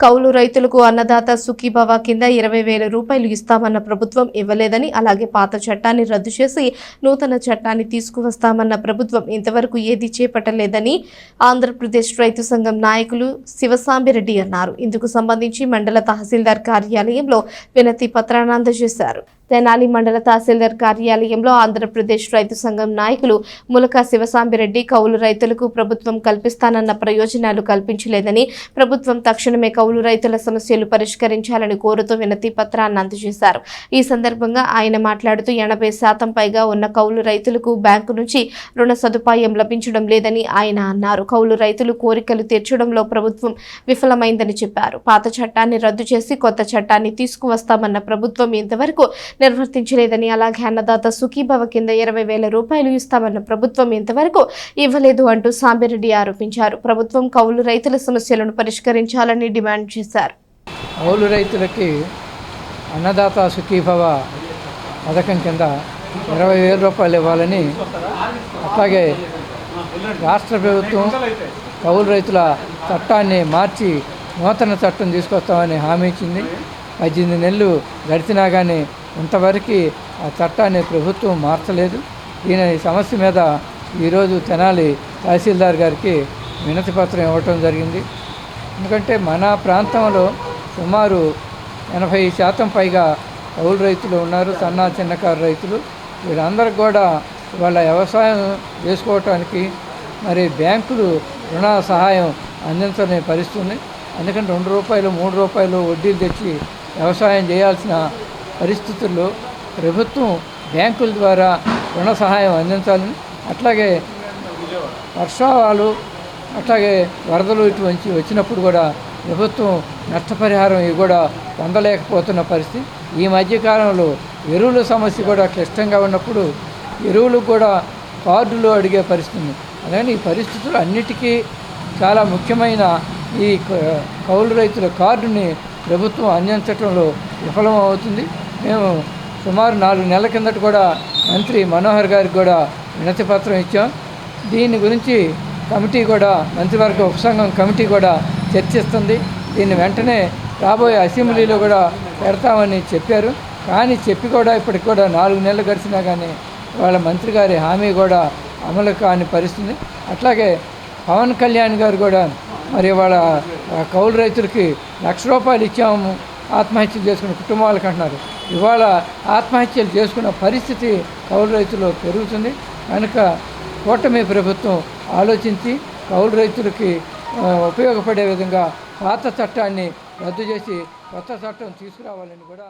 కౌలు రైతులకు అన్నదాత సుఖీభవ కింద ఇరవై వేల రూపాయలు ఇస్తామన్న ప్రభుత్వం ఇవ్వలేదని అలాగే పాత చట్టాన్ని రద్దు చేసి నూతన చట్టాన్ని తీసుకువస్తామన్న ప్రభుత్వం ఇంతవరకు ఏది చేపట్టలేదని ఆంధ్రప్రదేశ్ రైతు సంఘం నాయకులు శివసాంబిరెడ్డి అన్నారు. ఇందుకు సంబంధించి మండల తహసీల్దార్ కార్యాలయంలో వినతి పత్రాన్ని అందజేశారు. తెనాలి మండల తహసీల్దార్ కార్యాలయంలో ఆంధ్రప్రదేశ్ రైతు సంఘం నాయకులు ములక శివసాంబిరెడ్డి కౌలు రైతులకు ప్రభుత్వం కల్పిస్తానన్న ప్రయోజనాలు కల్పించలేదని ప్రభుత్వం తక్షణమే కౌలు రైతుల సమస్యలు పరిష్కరించాలని కోరుతూ వినతి పత్రాన్ని అందజేశారు. ఈ సందర్భంగా ఆయన మాట్లాడుతూ ఎనభై శాతం పైగా ఉన్న కౌలు రైతులకు బ్యాంకు నుంచి రుణ సదుపాయం లభించడం లేదని ఆయన అన్నారు. కౌలు రైతులు కోరికలు తీర్చడంలో ప్రభుత్వం విఫలమైందని చెప్పారు. పాత చట్టాన్ని రద్దు చేసి కొత్త చట్టాన్ని తీసుకువస్తామన్న ప్రభుత్వం ఇంతవరకు నిర్వర్తించలేదని అలాగే అన్నదాత సుఖీభవ కింద ఇరవై వేల రూపాయలు ఇస్తామన్న ప్రభుత్వం ఇంతవరకు ఇవ్వలేదు అంటూ సాంబిరెడ్డి ఆరోపించారు. ప్రభుత్వం కౌలు రైతుల సమస్యలను పరిష్కరించాలని డిమాండ్ చేశారు. కౌలు రైతులకి అన్నదాత సుఖీభవ పథకం కింద ఇరవై వేల రూపాయలు ఇవ్వాలని అట్లాగే రాష్ట్ర ప్రభుత్వం కౌలు రైతుల చట్టాన్ని మార్చి నూతన చట్టం తీసుకొస్తామని హామీ ఇచ్చింది. పద్దెనిమిది నెలలు గడిచినా కానీ ఇంతవరకు ఆ చట్టాన్ని ప్రభుత్వం మార్చలేదు. దీని సమస్య మీద ఈరోజు తెనాలి తహసీల్దార్ గారికి వినతి పత్రం ఇవ్వటం జరిగింది. ఎందుకంటే మన ప్రాంతంలో సుమారు ఎనభై శాతం పైగా కౌలు రైతులు ఉన్నారు సన్న చిన్నకారు రైతులు. వీరందరికి కూడా వాళ్ళ వ్యవసాయం చేసుకోవటానికి మరి బ్యాంకులు రుణ సహాయం అందించని పరిస్థితుంది ఎందుకంటే అందుకని రెండు రూపాయలు మూడు రూపాయలు వడ్డీలు తెచ్చి వ్యవసాయం చేయాల్సిన పరిస్థితుల్లో ప్రభుత్వం బ్యాంకుల ద్వారా రుణ సహాయం అందించాలని అట్లాగే వర్షాలు అట్లాగే వరదలు ఇటువంటి వచ్చినప్పుడు కూడా ప్రభుత్వం నష్టపరిహారం ఇవి కూడా పొందలేకపోతున్న పరిస్థితి. ఈ మధ్యకాలంలో ఎరువుల సమస్య కూడా క్లిష్టంగా ఉన్నప్పుడు ఎరువులు కూడా కార్డులు అడిగే పరిస్థితి అలాగే ఈ పరిస్థితులు అన్నిటికీ చాలా ముఖ్యమైన ఈ క- కౌలు రైతుల కార్డుని ప్రభుత్వం అందించడంలో విఫలం అవుతుంది మేము సుమారు నాలుగు నెలల కిందట కూడా మంత్రి మనోహర్ గారికి కూడా వినతి పత్రం ఇచ్చాం. దీని గురించి కమిటీ కూడా మంత్రివర్గ ఉపసంఘం కమిటీ కూడా చర్చిస్తుంది. దీన్ని వెంటనే రాబోయే అసెంబ్లీలో కూడా పెడతామని చెప్పారు. కానీ చెప్పి కూడా ఇప్పటికి కూడా నాలుగు నెలలు గడిచినా కానీ వాళ్ళ మంత్రి గారి హామీ కూడా అమలు కాని పరిస్థితి. అట్లాగే పవన్ కళ్యాణ్ గారు కూడా మరి వాళ్ళ కౌలు రైతులకి లక్ష రూపాయలు ఇచ్చాము. ఆత్మహత్యలు చేసుకున్న కుటుంబాలకు అంటున్నారు. ఇవాళ ఆత్మహత్యలు చేసుకున్న పరిస్థితి కౌలు రైతులు పెరుగుతుంది. కనుక కూటమి ప్రభుత్వం ఆలోచించి కౌలు రైతులకి ఉపయోగపడే విధంగా పాత చట్టాన్ని రద్దు చేసి కొత్త చట్టం తీసుకురావాలని కూడా